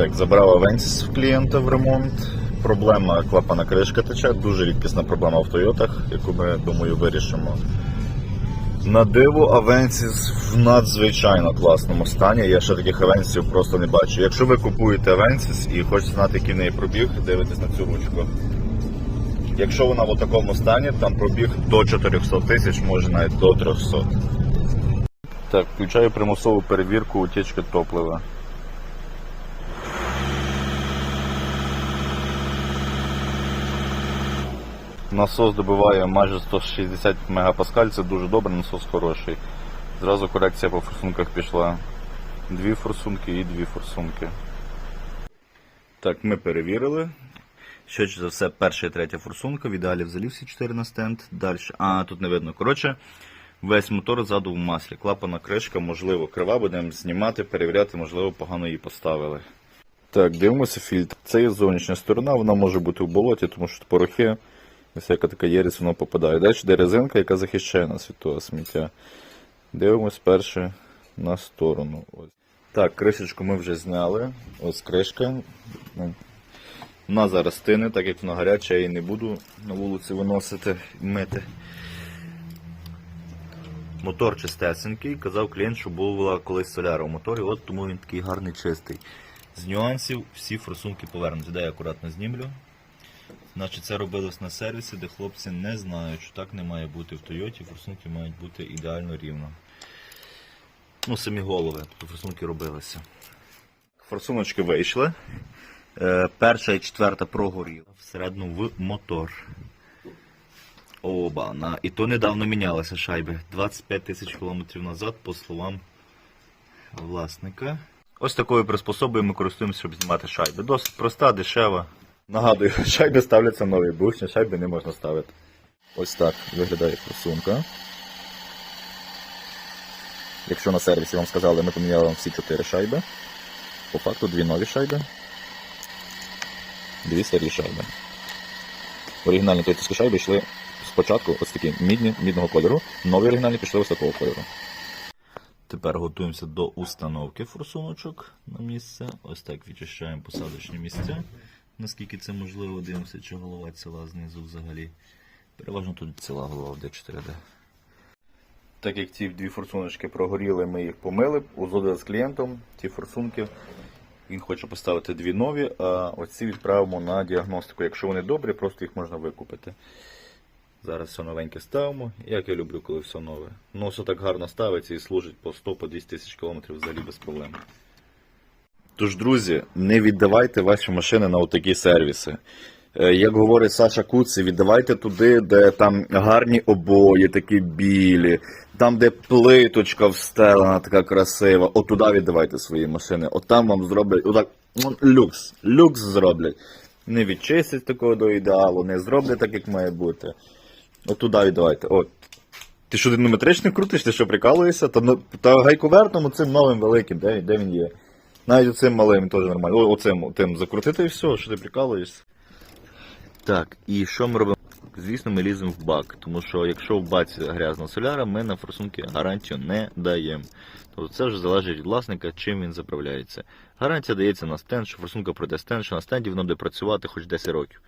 Так, забрав Авенсіс в клієнта в ремонт. Проблема клапана кришка тече, дуже рідкісна проблема в Тойотах, яку ми, думаю, вирішимо. На диво Авенсіс в надзвичайно класному стані. Я ще таких Авенсів просто не бачу. Якщо ви купуєте Авенсіс і хочете знати, який неї пробіг, дивитесь на цю ручку. Якщо вона в такому стані, там пробіг до 400 тисяч, може навіть до 300. Так, включаю примусову перевірку утічки топлива. Насос добиває майже 160 мегапаскаль, це дуже добре, насос хороший. Зразу корекція по форсунках пішла. Дві форсунки і дві форсунки. Так, ми перевірили. Швидше за все, перша і третя форсунка. В ідеалі взагалі всі 4 на стенд. Далі. А, тут не видно. Коротше, весь мотор ззаду в маслі. Клапана кришка, можливо, крива, будемо знімати, перевіряти, можливо, погано її поставили. Так, дивимося фільтр. Це є зовнішня сторона, вона може бути в болоті, тому що порохи, всяка така єрість, воно попадає. Далі йде резинка, яка захищає нас від того сміття. Дивимось перше на сторону. Ось. Так, кришечку ми вже зняли. Ось кришка. Вона зараз стине, так як вона гаряча, я її не буду на вулиці виносити і мити. Мотор чистесенький. Казав клієнт, що була колись соляра в моторі, от тому він такий гарний чистий. З нюансів всі форсунки повернуті. Дай я акуратно знімлю. Значить, це робилось на сервісі, де хлопці не знають, що так не має бути в Тойоті. Форсунки мають бути ідеально рівно. Ну, самі голови, тобто форсунки робилися. Форсуночки вийшли. Е, перша і четверта прогоріла всередину в мотор. Оба. На... І то недавно мінялися шайби. 25 тисяч кілометрів назад, по словам власника. Ось такою приспособою ми користуємося, щоб знімати шайби. Досить проста, дешева. Нагадую, шайби ставляться нові, бушні шайби не можна ставити. Ось так виглядає форсунка. Якщо на сервісі вам сказали, ми поміняли вам всі 4 шайби. По факту дві нові шайби. Дві старі шайби. Оригінальні тойтовські шайби йшли спочатку ось такі мідні, мідного кольору. Нові оригінальні пішли ось такого кольору. Тепер готуємося до установки форсуночок на місце. Ось так відчищаємо посадочні місця. Наскільки це можливо, дивимося, чи голова ціла знизу взагалі. Переважно тут ціла голова в D4D. Так як ці дві форсуночки прогоріли, ми їх помили, узгодили з клієнтом ті форсунки. Він хоче поставити дві нові, а оці відправимо на діагностику. Якщо вони добрі, просто їх можна викупити. Зараз все новеньке ставимо. Як я люблю, коли все нове. Ну, все так гарно ставиться і служить по 100-200 тисяч кілометрів взагалі без проблем. Тож, друзі, не віддавайте ваші машини на отакі сервіси. Е, Як говорить Саша Куці, віддавайте туди, де там гарні обої, такі білі, там, де плиточка встелена, така красива. От туди віддавайте свої машини. От там вам зроблять отак, люкс. Люкс зроблять. Не відчистять такого до ідеалу, не зроблять так, як має бути. От туди віддавайте. От. Ти що динаметричний крутиш, ти що прикалуєшся? Та, ну, та гайковертом цим новим великим, де, де він є? Навіть оцим малим теж нормально. Оцим тим закрутити і все, що ти прикалуєшся. Так, і що ми робимо? Звісно, ми ліземо в бак, тому що якщо в баці грязна соляра, ми на форсунки гарантію не даємо. Тобто це вже залежить від власника, чим він заправляється. Гарантія дається на стенд, що форсунка пройде стенд, що на стенді воно буде працювати хоч 10 років.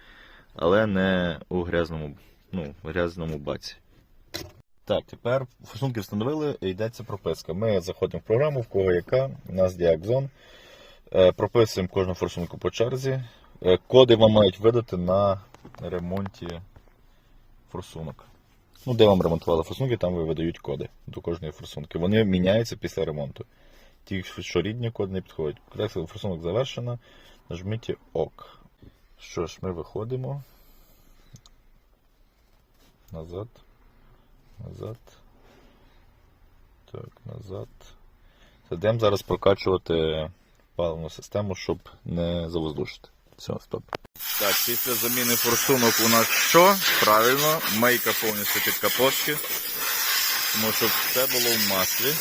Але не у грязному, ну, грязному баці. Так, тепер форсунки встановили, йдеться прописка. Ми заходимо в програму, в кого яка, у нас діакзон. Е, Прописуємо кожну форсунку по черзі. Е, Коди вам мають видати на ремонті форсунок. Ну, де вам ремонтували форсунки, там ви видають коди до кожної форсунки. Вони міняються після ремонту. Ті, що рідні коди не підходять. Корекція форсунок завершена. Нажміть ОК. Що ж, ми виходимо. Назад. Назад. Так, назад. Йдемо зараз прокачувати паливну систему, щоб не завоздушити. Все, стоп. Так, після заміни форсунок у нас що? Правильно, мийка повністю під капотки. Тому щоб все було в маслі,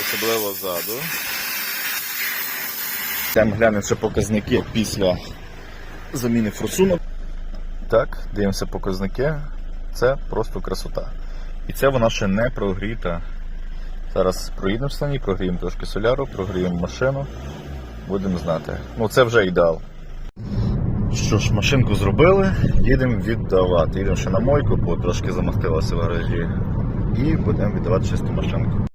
особливо ззаду. Йдемо глянемо ще показники після заміни форсунок. Так, дивимося показники. Це просто красота. І це вона ще не прогріта. Зараз проїдемо в стані, прогріємо трошки соляру, прогріємо машину. Будемо знати. Ну це вже ідеал. Що ж, машинку зробили, їдемо віддавати. Їдемо ще на мойку, бо трошки замахтилася в гаражі. І будемо віддавати чисту машинку.